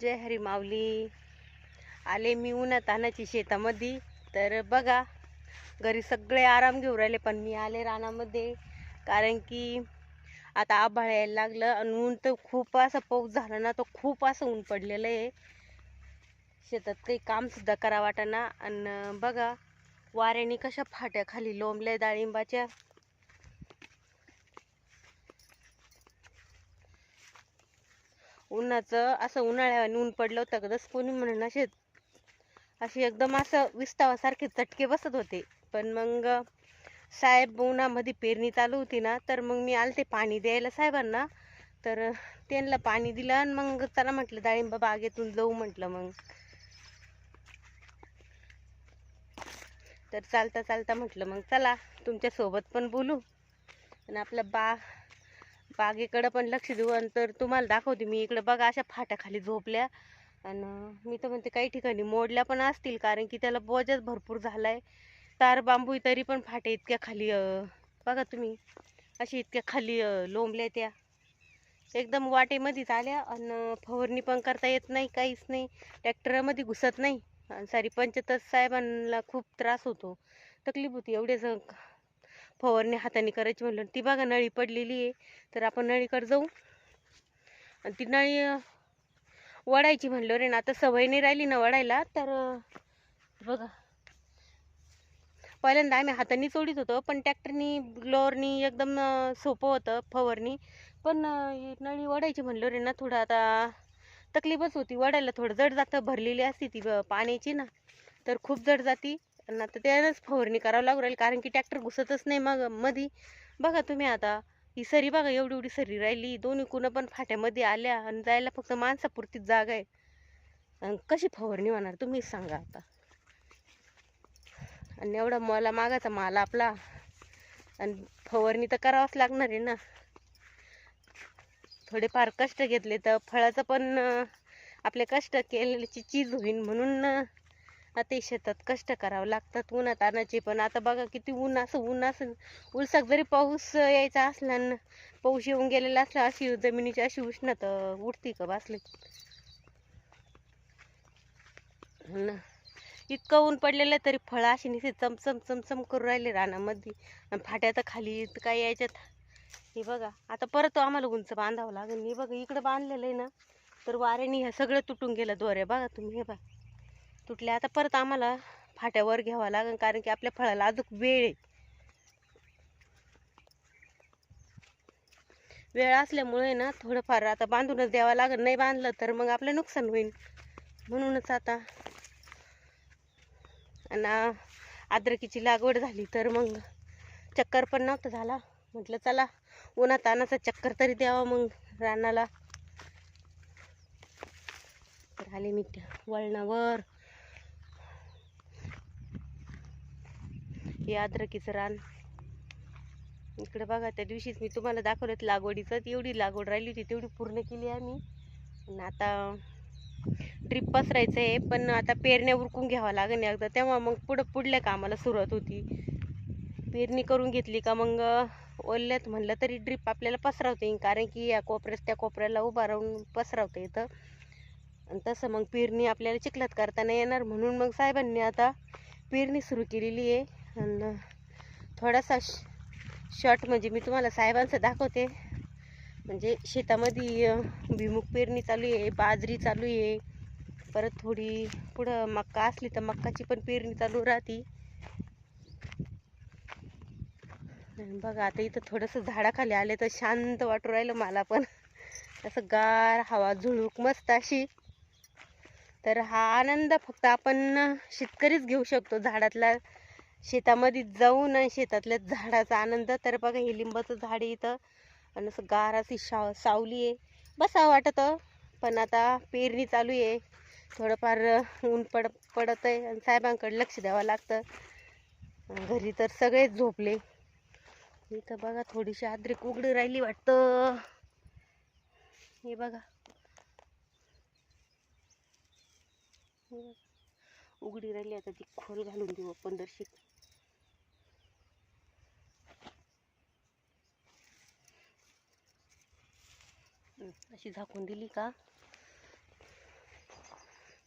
जय हरी माऊली. आले मी उन्हात तानाची शेतामध्ये. तर बघा घरी सगळे आराम घेऊ राहिले पण मी आले रानामध्ये. कारण की आता आभाळ यायला लागलं आणि ऊन तर खूप असं पाऊस झाला ना तर खूप असं ऊन पडलेलं आहे. शेतात काही कामसुद्धा करा वाटाना आणि बघा वाऱ्याने कशा फाट्या खाली लोंबल्या डाळिंबाच्या. उन्हाचं असं उन्हाळ्याने ऊन पडलं होतं का जसं कोणी म्हणून असे असे एकदम असं विस्तावासारखे चटके बसत होते. पण मग साहेब उन्हामध्ये पेरणी चालू होती ना तर मग मी आलते पाणी द्यायला साहेबांना. तर त्यांना पाणी दिलं आणि मग चला म्हटलं डाळिंबा बागेतून जाऊ म्हटलं मग. तर चालता चालता म्हटलं मग चला तुमच्यासोबत पण बोलू. आणि आपलं बा बागेकडं पण लक्ष देऊ आणि तर तुम्हाला दाखवते मी इकडं बघा अशा फाट्याखाली झोपल्या. आणि मी तर म्हणते काही ठिकाणी मोडल्या पण असतील कारण की त्याला बोजच भरपूर झालाय. तार बांबू तरी पण फाट्या इतक्या खाली बघा तुम्ही अशी इतक्या खाली लोंबल्या त्या. एकदम वाटेमध्येच आल्या आणि फवारणी पण करता येत नाही काहीच नाही. ट्रॅक्टरमध्ये घुसत नाही. आणि सारी पंचतस साहेबांना खूप त्रास होतो. तकलीफ होती एवढेच फवारणी हाताने करायची म्हणलं ती बघा नळी पडलेली आहे. तर आपण नळीकडे जाऊ. आणि ती नळी वडायची म्हणलं रे ना. आता सवय नाही राहिली ना वडायला तर बघा. पहिल्यांदा आम्ही हाताने चोडीत होतो पण ट्रॅक्टरनी ग्लोअरनी एकदम सोपं होतं फवारणी. पण नळी वडायची म्हणलं रे ना थोडं आता तकलीफच होती. वडायला थोडं जड जातं भरलेली असते ती ब- पाण्याची ना. तर खूप जड जाती. आणि आता त्यानंच फवारणी करावं लागू राहील कारण की ट्रॅक्टर घुसतच नाही मग मधी. बघा तुम्ही आता ही सरी बघा एवढी एवढी सरी राहिली दोन्ही कुणं पण फाट्यामध्ये आल्या आणि जायला फक्त माणसापुरतीच जागा आहे. आणि कशी फवारणी होणार तुम्हीच सांगा आता. आणि एवढा मला मागाचा माल आपला आणि फवारणी तर करावंच लागणार आहे ना. थोडेफार कष्ट घेतले तर फळाचं पण आपले कष्ट केलेल्याची चीज होईल म्हणून आता शेतात कष्ट करावं लागतात उन्हात आणायचे. पण आता बघा किती ऊन असं ऊन असं. उलसाक जरी पाऊस यायचा असला ना पाऊस येऊन गेलेला असला अशी जमिनीची अशी उष्णता उठती का बसली? इतकं ऊन पडलेलं तरी फळं अशी निसे चमचम चमचम करून राहिले रानामध्ये. आणि फाट्या तर खाली इथं काय यायच्यात. हे बघा आता परत आम्हाला उंच बांधावं लागेल. हे बघा इकडं बांधलेलं आहे ना तर वाऱ्याने हे सगळं तुटून गेलं दोऱ्या. बघा तुम्ही हे बघा. तुटल्या. आता परत आम्हाला फाट्यावर घ्यावं लागेल कारण की आपल्या फळाला अजून वेळ आहे. वेळ असल्यामुळे ना थोडंफार आता बांधूनच द्यावं लागेल नाही बांधलं तर मग आपलं नुकसान होईल म्हणूनच आता आणि अद्रकीची लागवड झाली तर मग चक्कर पण नव्हतं झाला. म्हटलं चला उन्हात तानाचा चक्कर तरी द्यावा मग रानाला. तर आले मी त्या वळणावर. हे अद्रकीचं रान. इकडे बघा त्या दिवशीच मी तुम्हाला दाखवलं लागवडीचं. एवढी लागवड राहिली होती तेवढी पूर्ण केली आम्ही. आणि आता ड्रीप पसरायचं आहे पण आता पेरण्या उरकून घ्यावं लागेल एकदा. तेव्हा मग पुढं पुढल्या कामाला सुरुवात होती. पेरणी करून घेतली का मग ओल्यात म्हणलं तरी ड्रीप आपल्याला पसरावता येईल कारण की या कोपऱ्यात त्या कोपऱ्याला उभा राहून पसरावता येतं. आणि तसं मग पेरणी आपल्याला चिखलात करताना येणार म्हणून मग साहेबांनी आता पेरणी सुरू केलेली आहे. आणि थोडासा शॉर्ट म्हणजे मी तुम्हाला साहेबांचं दाखवते. म्हणजे शेतामध्ये अं, पेरणी चालू आहे बाजरी चालू आहे. परत थोडी पुढं मक्का असली तर मक्काची पण पेरणी चालू राहते. आणि बघा आता इथं थोडंसं झाडाखाली आले तर शांत वाटू राहिलं मला पण. असं गार हवा झुळूक मस्त अशी. तर हा आनंद फक्त आपण शेतकरीच घेऊ शकतो झाडातला. शेतामध्ये जाऊन आणि शेतातल्या झाडाचा आनंद. तर बघा हे लिंबाचं झाड इथं. आणि असं गार अशी शा सावली आहे. बसावं वाटतं पण आता पेरणी चालू आहे. थोडंफार ऊन पड पडत आहे आणि साहेबांकडे लक्ष द्यावं लागतं. घरी तर सगळेच झोपले. इथं बघा थोडीशी आद्रिक उघडी राहिली वाटतं. हे बघा. हे बघा. उघडी राहिली. आता ती खोल घालून देऊ आपण दर्शिक अशी झाकून दिली का?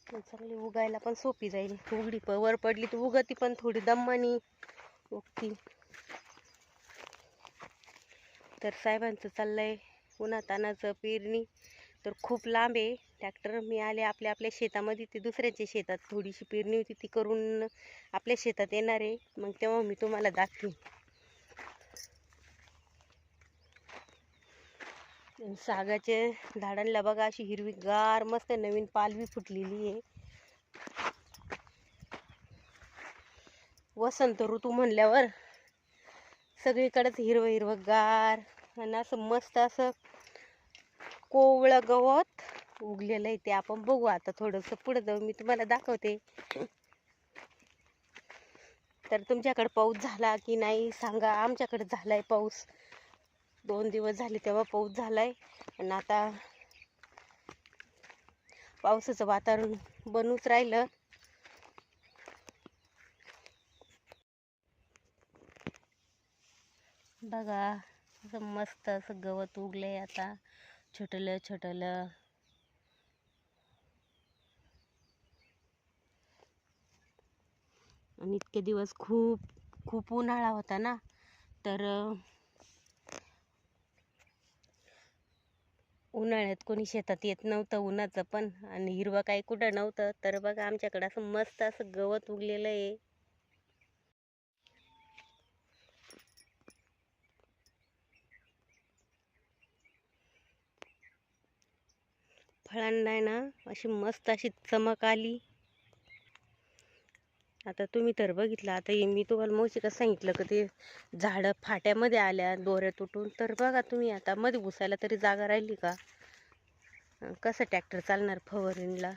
चांगली उगायला पण सोपी जाईल. उघडी प वर पडली तर उगती पण थोडी दम्मानी उगती. तर साहेबांचं चाललंय उन्हातानाचं पेरणी. तर खूप लांब आहे. ट्रॅक्टर मी आले आपल्या आपल्या शेतामध्ये. ते दुसऱ्याच्या शेतात थोडीशी पेरणी होती. ती करून आपल्या शेतात येणार आहे. मग तेव्हा मी तुम्हाला दाखवीन. सागाचे झाडांना बघा अशी हिरवीगार मस्त नवीन पालवी फुटलेली आहे. वसंत ऋतू म्हणल्यावर सगळीकडेच हिरवं हिरवगार आणि असं मस्त असं कोवळं गवत उगलेलं आहे ते आपण बघू आता थोडंसं पुढं जाऊ. मी तुम्हाला दाखवते. तर तुमच्याकडे पाऊस झाला की नाही सांगा. आमच्याकडे झालाय पाऊस. दोन दिवस झाले तेव्हा पाऊस झालाय. आणि आता पावसाचं वातावरण बनूच राहिलं. बघा असं मस्त असं गवत उगलंय आता. छोटलं छोटलं. आणि इतके दिवस खूप खूप उन्हाळा होता ना. तर उन्हाळ्यात कोणी शेतात येत नव्हतं उन्हाचं पण आणि हिरवं काही कुठं नव्हतं. तर बघा आमच्याकडं असं मस्त असं गवत उगलेलं आहे. फळांना आहे ना अशी मस्त अशी चमक आली. आता तुम्ही तर बघितलं आता हे मी तुम्हाला मोशी कसं सांगितलं का ते झाडं फाट्यामध्ये आल्या दोऱ्या तुटून. तर बघा तुम्ही आता मध्ये घुसायला तरी जागा राहिली का? कसं ट्रॅक्टर चालणार फवारणीला?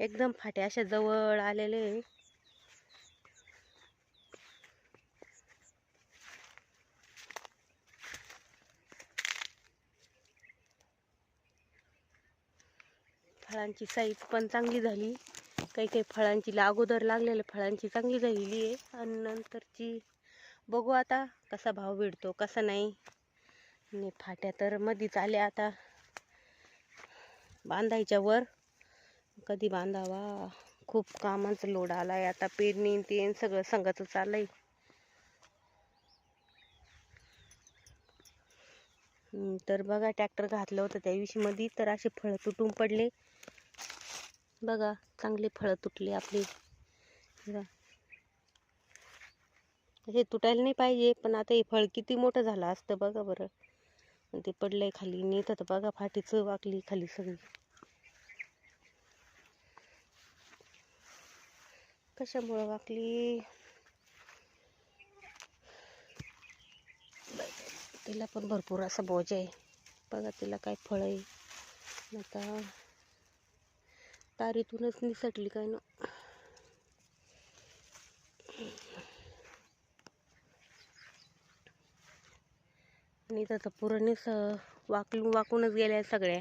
एकदम फाट्या अशा जवळ आलेले फळांची साईज पण चांगली झाली. काही काही फळांची अगोदर लागलेल्या फळांची चांगली झालेली आहे. आणि नंतरची बघू आता कसा भाव भेटतो कसा नाही. आणि फाट्या तर मधीच आल्या आता. बांधायच्या वर. कधी बांधावा? खूप कामाचा लोड आलाय. आता पेरणी ते सगळं संघाचं चाललंय. आहे तर बघा ट्रॅक्टर घातलं होतं त्याविषयी मध्ये तर असे फळं तुटून पडले. बघा चांगले फळं तुटले आपली. बघा. हे तुटायला नाही पाहिजे पण आता हे फळ किती मोठं झालं असतं बघा बरं. आणि ते पडलंय खाली नेत तर बघा फाटीचं वाकली खाली सगळी. कशामुळं वाकली? तिला पण भरपूर असा बोज आहे. बघा तिला काय फळ आहे. आता तारीतूनच निसटली काय ना. आणि इथं तर पुरणीच वाकलून वाकूनच गेल्या सगळ्या.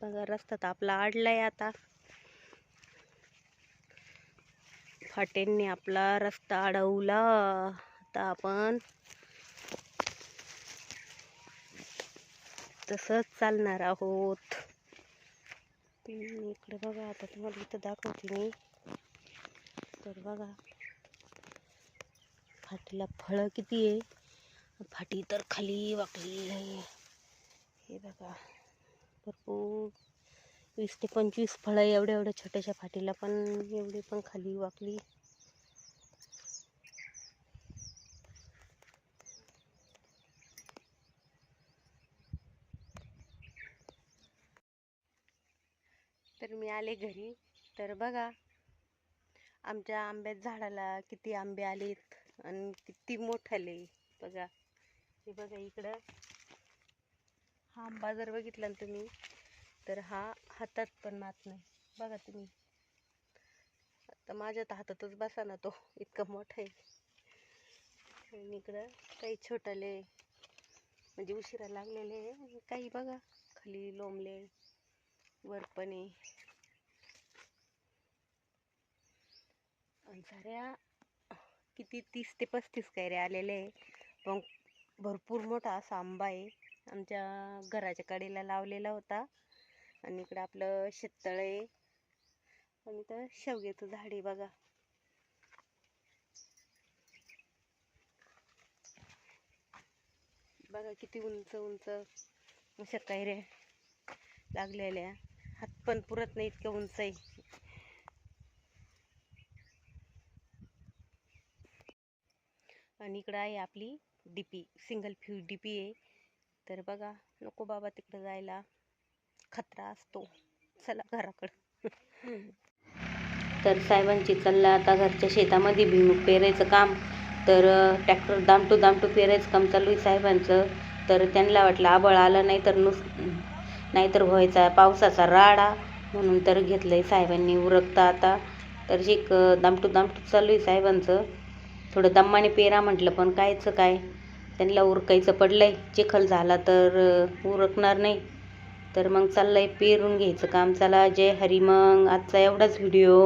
बघा रस्ता तर आपला अडलाय आता. फाटेंनी आपला रस्ता अडवला. आता आपण तसंच चालणार आहोत. इकडे बघा आता तुम्हाला इथं दाखवते मी. तर बघा फाटीला फळं किती आहे? फाटी तर खाली वाकली आहे हे बघा भरपूर. वीस ते पंचवीस फळं एवढ्या एवढ्या छोट्याशा फाटीला पण एवढी पण खाली वाकली. आले घरी तर बघा आमच्या आंब्यात झाडाला किती आंबे आलेत आणि किती मोठाले. बघा हे बघा इकडं. हा आंबा जर बघितला ना तुम्ही तर हा हातात पण मात नाही. बघा तुम्ही. आता माझ्या तर हातातच बसा ना तो इतका मोठा आहे. आणि इकडं काही छोटाले म्हणजे उशिरा लागलेले आहे. काही बघा खाली लोंबले वर झऱ्या साऱ्या किती तीस ते पस्तीस कैऱ्या आलेले आहे. पण भरपूर मोठा असा आंबा आहे. आमच्या घराच्या कडेला लावलेला होता. आणि इकडं आपलं शेततळ आहे. आणि तर शेवग्याचं झाड आहे बघा. बघा किती उंच उंच अशा कैऱ्या लागलेल्या. हात पण पुरत नाही इतकं उंच आहे. आणि इकडं आहे आपली डी पी सिंगल फ्यूट डी पी आहे. तर बघा नको बाबा तिकडं जायला. खतरा असतो. चला घराकडं. तर साहेबांची चाललं आता घरच्या शेतामध्ये भिमुख पेरायचं काम. तर ट्रॅक्टर दामटू दामटू पेरायचं काम चालू आहे साहेबांचं. तर त्यांना वाटलं आबळ आलं नाही तर नुस नाहीतर व्हायचा पावसाचा राडा म्हणून तर घेतलं आहे साहेबांनी उरकता आता. तर शिक दामटू दामटू चालू आहे साहेबांचं. थोडं दम्माने पेरा म्हटलं पण कायचं काय? त्यांना उरकायचं पडलं आहे चिखल झाला तर उरकणार नाही. तर मग चाललं आहे पेरून घ्यायचं काम. चला जय हरी मग. आजचा एवढाच व्हिडिओ